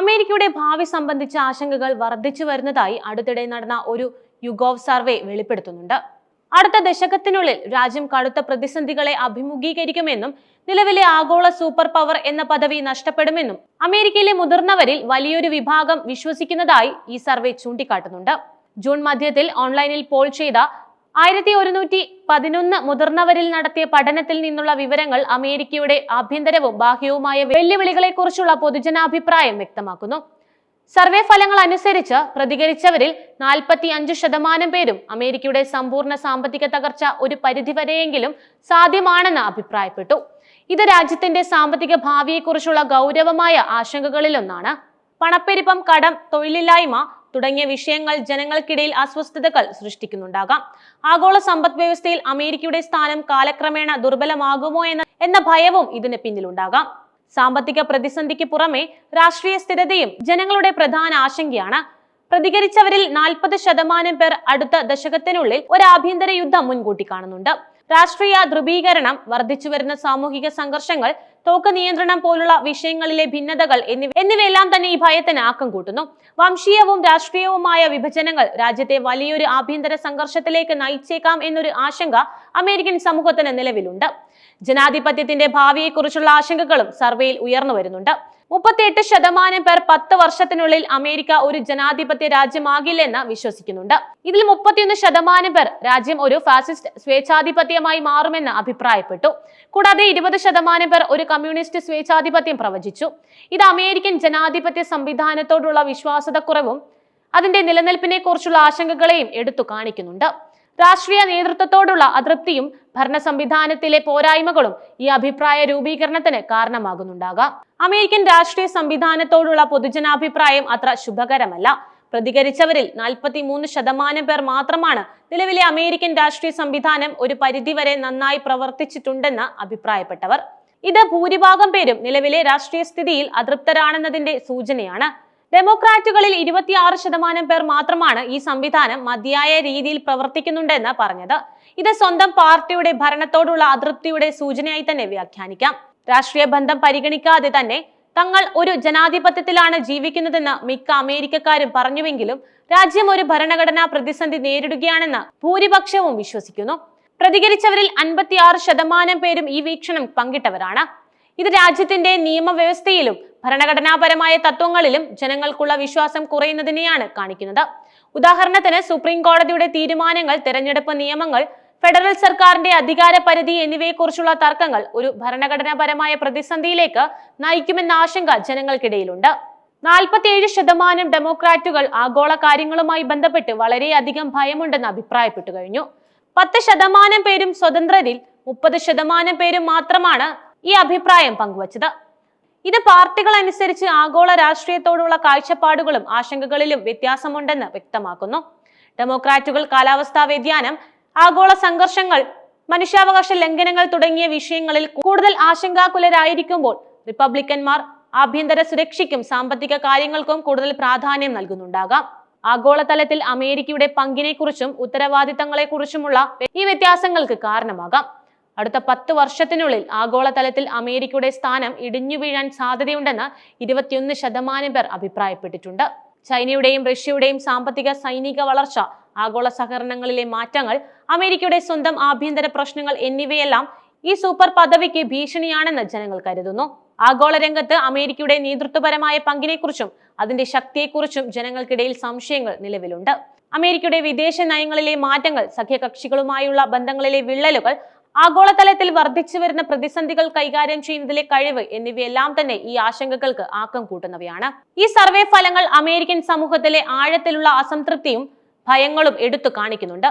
അമേരിക്കയുടെ ഭാവി സംബന്ധിച്ച ആശങ്കകൾ വർദ്ധിച്ചു വരുന്നതായി അടുത്തിടെ നടന്ന ഒരു യുഗോവ് സർവേ വെളിപ്പെടുത്തുന്നുണ്ട്. അടുത്ത ദശകത്തിനുള്ളിൽ രാജ്യം കടുത്ത പ്രതിസന്ധികളെ അഭിമുഖീകരിക്കുമെന്നും നിലവിലെ ആഗോള സൂപ്പർ പവർ എന്ന പദവി നഷ്ടപ്പെടുമെന്നും അമേരിക്കയിലെ മുതിർന്നവരിൽ വലിയൊരു വിഭാഗം വിശ്വസിക്കുന്നതായി ഈ സർവേ ചൂണ്ടിക്കാട്ടുന്നുണ്ട്. ജൂൺ മധ്യത്തിൽ ഓൺലൈനിൽ പോൾ ചെയ്ത ആയിരത്തി ഒരുന്നൂറ്റി പതിനൊന്ന് മുതിർന്നവരിൽ നടത്തിയ പഠനത്തിൽ നിന്നുള്ള വിവരങ്ങൾ അമേരിക്കയുടെ ആഭ്യന്തരവും ബാഹ്യവുമായ വെല്ലുവിളികളെക്കുറിച്ചുള്ള പൊതുജനാഭിപ്രായം വ്യക്തമാക്കുന്നു. സർവേ ഫലങ്ങൾ അനുസരിച്ച് പ്രതികരിച്ചവരിൽ നാൽപ്പത്തി അഞ്ച് ശതമാനം പേരും അമേരിക്കയുടെ സമ്പൂർണ സാമ്പത്തിക തകർച്ച ഒരു പരിധിവരെയെങ്കിലും സാധ്യമാണെന്ന് അഭിപ്രായപ്പെട്ടു. ഇത് രാജ്യത്തിന്റെ സാമ്പത്തിക ഭാവിയെക്കുറിച്ചുള്ള ഗൗരവമായ ആശങ്കകളിലൊന്നാണ്. പണപ്പെരുപ്പം കടം തൊഴിലില്ലായ്മ തുടങ്ങിയ വിഷയങ്ങൾ ജനങ്ങൾക്കിടയിൽ അസ്വസ്ഥതകൾ സൃഷ്ടിക്കുന്നുണ്ടാകാം. ആഗോള സമ്പദ് വ്യവസ്ഥയിൽ അമേരിക്കയുടെ സ്ഥാനം കാലക്രമേണ ദുർബലമാകുമോ എന്ന എന്ന ഭയവും ഇതിന് പിന്നിലുണ്ടാകാം. സാമ്പത്തിക പ്രതിസന്ധിക്ക് പുറമെ രാഷ്ട്രീയ സ്ഥിരതയും ജനങ്ങളുടെ പ്രധാന ആശങ്കയാണ്. പ്രതികരിച്ചവരിൽ നാൽപ്പത് ശതമാനം പേർ അടുത്ത ദശകത്തിനുള്ളിൽ ഒരു ആഭ്യന്തര യുദ്ധം മുൻകൂട്ടി കാണുന്നുണ്ട്. രാഷ്ട്രീയ ധ്രുവീകരണം വർദ്ധിച്ചു വരുന്ന സാമൂഹിക സംഘർഷങ്ങൾ തോക്ക് നിയന്ത്രണം പോലുള്ള വിഷയങ്ങളിലെ ഭിന്നതകൾ എന്നിവ എന്നിവയെല്ലാം തന്നെ ഈ ഭയത്തിന് ആക്കം കൂട്ടുന്നു. വംശീയവും രാഷ്ട്രീയവുമായ വിഭജനങ്ങൾ രാജ്യത്തെ വലിയൊരു ആഭ്യന്തര സംഘർഷത്തിലേക്ക് നയിച്ചേക്കാം എന്നൊരു ആശങ്ക അമേരിക്കൻ സമൂഹത്തിന് നിലവിലുണ്ട്. ജനാധിപത്യത്തിന്റെ ഭാവിയെക്കുറിച്ചുള്ള ആശങ്കകളും സർവേയിൽ ഉയർന്നു വരുന്നുണ്ട്. മുപ്പത്തിയെട്ട് ശതമാനം പേർ പത്ത് വർഷത്തിനുള്ളിൽ അമേരിക്ക ഒരു ജനാധിപത്യ രാജ്യമാകില്ലെന്ന് വിശ്വസിക്കുന്നുണ്ട്. ഇതിൽ മുപ്പത്തിയൊന്ന് ശതമാനം പേർ രാജ്യം ഒരു ഫാസിസ്റ്റ് സ്വേച്ഛാധിപത്യമായി മാറുമെന്ന് അഭിപ്രായപ്പെട്ടു. കൂടാതെ ഇരുപത് ശതമാനം പേർ ഒരു കമ്മ്യൂണിസ്റ്റ് സ്വേച്ഛാധിപത്യം പ്രവചിച്ചു. ഇത് അമേരിക്കൻ ജനാധിപത്യ സംവിധാനത്തോടുള്ള വിശ്വാസതക്കുറവും അതിന്റെ നിലനിൽപ്പിനെ കുറിച്ചുള്ള ആശങ്കകളെയും എടുത്തു കാണിക്കുന്നുണ്ട്. രാഷ്ട്രീയ നേതൃത്വത്തോടുള്ള അതൃപ്തിയും ഭരണ സംവിധാനത്തിലെ പോരായ്മകളും ഈ അഭിപ്രായ രൂപീകരണത്തിന് കാരണമാകുന്നുണ്ടാകാം. അമേരിക്കൻ രാഷ്ട്രീയ സംവിധാനത്തോടുള്ള പൊതുജനാഭിപ്രായം അത്ര ശുഭകരമല്ല. പ്രതികരിച്ചവരിൽ നാൽപ്പത്തി മൂന്ന് ശതമാനം പേർ മാത്രമാണ് നിലവിലെ അമേരിക്കൻ രാഷ്ട്രീയ സംവിധാനം ഒരു പരിധിവരെ നന്നായി പ്രവർത്തിച്ചിട്ടുണ്ടെന്ന് അഭിപ്രായപ്പെട്ടവർ. ഇത് ഭൂരിഭാഗം പേരും നിലവിലെ രാഷ്ട്രീയ സ്ഥിതിയിൽ അതൃപ്തരാണെന്നതിന്റെ സൂചനയാണ്. ഡെമോക്രാറ്റുകളിൽ ഇരുപത്തിയാറ് ശതമാനം പേർ മാത്രമാണ് ഈ സംവിധാനം മതിയായ രീതിയിൽ പ്രവർത്തിക്കുന്നുണ്ടെന്ന് പറഞ്ഞത്. ഇത് സ്വന്തം പാർട്ടിയുടെ ഭരണത്തോടുള്ള അതൃപ്തിയുടെ സൂചനയായി തന്നെ വ്യാഖ്യാനിക്കാം. രാഷ്ട്രീയ ബന്ധം പരിഗണിക്കാതെ തന്നെ തങ്ങൾ ഒരു ജനാധിപത്യത്തിലാണ് ജീവിക്കുന്നതെന്ന് മിക്ക അമേരിക്കക്കാരും പറഞ്ഞുവെങ്കിലും രാജ്യം ഒരു ഭരണഘടനാ പ്രതിസന്ധി നേരിടുകയാണെന്ന് ഭൂരിപക്ഷവും വിശ്വസിക്കുന്നു. പ്രതികരിച്ചവരിൽ അൻപത്തിയാറ് ശതമാനം പേരും ഈ വീക്ഷണം പങ്കിട്ടവരാണ്. ഇത് രാജ്യത്തിന്റെ നിയമവ്യവസ്ഥയിലും ഭരണഘടനാപരമായ തത്വങ്ങളിലും ജനങ്ങൾക്കുള്ള വിശ്വാസം കുറയുന്നതിനെയാണ് കാണിക്കുന്നത്. ഉദാഹരണത്തിന് സുപ്രീം കോടതിയുടെ തീരുമാനങ്ങൾ തെരഞ്ഞെടുപ്പ് നിയമങ്ങൾ ഫെഡറൽ സർക്കാരിന്റെ അധികാര പരിധി എന്നിവയെക്കുറിച്ചുള്ള തർക്കങ്ങൾ ഒരു ഭരണഘടനാപരമായ പ്രതിസന്ധിയിലേക്ക് നയിക്കുമെന്ന ആശങ്ക ജനങ്ങൾക്കിടയിലുണ്ട്. നാൽപ്പത്തിയേഴ് ശതമാനം ഡെമോക്രാറ്റുകൾ ആഗോള കാര്യങ്ങളുമായി ബന്ധപ്പെട്ട് വളരെയധികം ഭയമുണ്ടെന്ന് അഭിപ്രായപ്പെട്ടു കഴിഞ്ഞു. പത്ത് ശതമാനം പേരും സ്വതന്ത്രരിൽ മുപ്പത് ശതമാനം പേരും മാത്രമാണ് ഈ അഭിപ്രായം പങ്കുവച്ചത്. ഇത് പാർട്ടികൾ അനുസരിച്ച് ആഗോള രാഷ്ട്രീയത്തോടുള്ള കാഴ്ചപ്പാടുകളും ആശങ്കകളിലും വ്യത്യാസമുണ്ടെന്ന് വ്യക്തമാക്കുന്നു. ഡെമോക്രാറ്റുകൾ കാലാവസ്ഥാ വ്യതിയാനം ആഗോള സംഘർഷങ്ങൾ മനുഷ്യാവകാശ ലംഘനങ്ങൾ തുടങ്ങിയ വിഷയങ്ങളിൽ കൂടുതൽ ആശങ്കാകുലരായിരിക്കുമ്പോൾ റിപ്പബ്ലിക്കന്മാർ ആഭ്യന്തര സുരക്ഷയ്ക്കും സാമ്പത്തിക കാര്യങ്ങൾക്കും കൂടുതൽ പ്രാധാന്യം നൽകുന്നുണ്ടാകാം. ആഗോളതലത്തിൽ അമേരിക്കയുടെ പങ്കിനെക്കുറിച്ചും ഉത്തരവാദിത്തങ്ങളെക്കുറിച്ചുമുള്ള ഈ വ്യത്യാസങ്ങൾക്ക് കാരണമാകാം. അടുത്ത പത്ത് വർഷത്തിനുള്ളിൽ ആഗോളതലത്തിൽ അമേരിക്കയുടെ സ്ഥാനം ഇടിഞ്ഞു വീഴാൻ സാധ്യതയുണ്ടെന്ന് ഇരുപത്തിയൊന്ന് ശതമാനം പേർ അഭിപ്രായപ്പെട്ടിട്ടുണ്ട്. ചൈനയുടെയും റഷ്യയുടെയും സാമ്പത്തിക സൈനിക വളർച്ച ആഗോള സഹകരണങ്ങളിലെ മാറ്റങ്ങൾ അമേരിക്കയുടെ സ്വന്തം ആഭ്യന്തര പ്രശ്നങ്ങൾ എന്നിവയെല്ലാം ഈ സൂപ്പർ പദവിക്ക് ഭീഷണിയാണെന്ന് ജനങ്ങൾ കരുതുന്നു. ആഗോള രംഗത്ത് അമേരിക്കയുടെ നേതൃത്വപരമായ പങ്കിനെക്കുറിച്ചും അതിന്റെ ശക്തിയെക്കുറിച്ചും ജനങ്ങൾക്കിടയിൽ സംശയങ്ങൾ നിലവിലുണ്ട്. അമേരിക്കയുടെ വിദേശ നയങ്ങളിലെ മാറ്റങ്ങൾ സഖ്യകക്ഷികളുമായുള്ള ബന്ധങ്ങളിലെ വിള്ളലുകൾ ആഗോളതലത്തിൽ വർദ്ധിച്ചു വരുന്ന പ്രതിസന്ധികൾ കൈകാര്യം ചെയ്യുന്നതിലെ കഴിവ് എന്നിവയെല്ലാം തന്നെ ഈ ആശങ്കകൾക്ക് ആക്കം കൂട്ടുന്നവയാണ്. ഈ സർവേ ഫലങ്ങൾ അമേരിക്കൻ സമൂഹത്തിലെ ആഴത്തിലുള്ള അസംതൃപ്തിയും ഭയങ്ങളും എടുത്തു കാണിക്കുന്നുണ്ട്.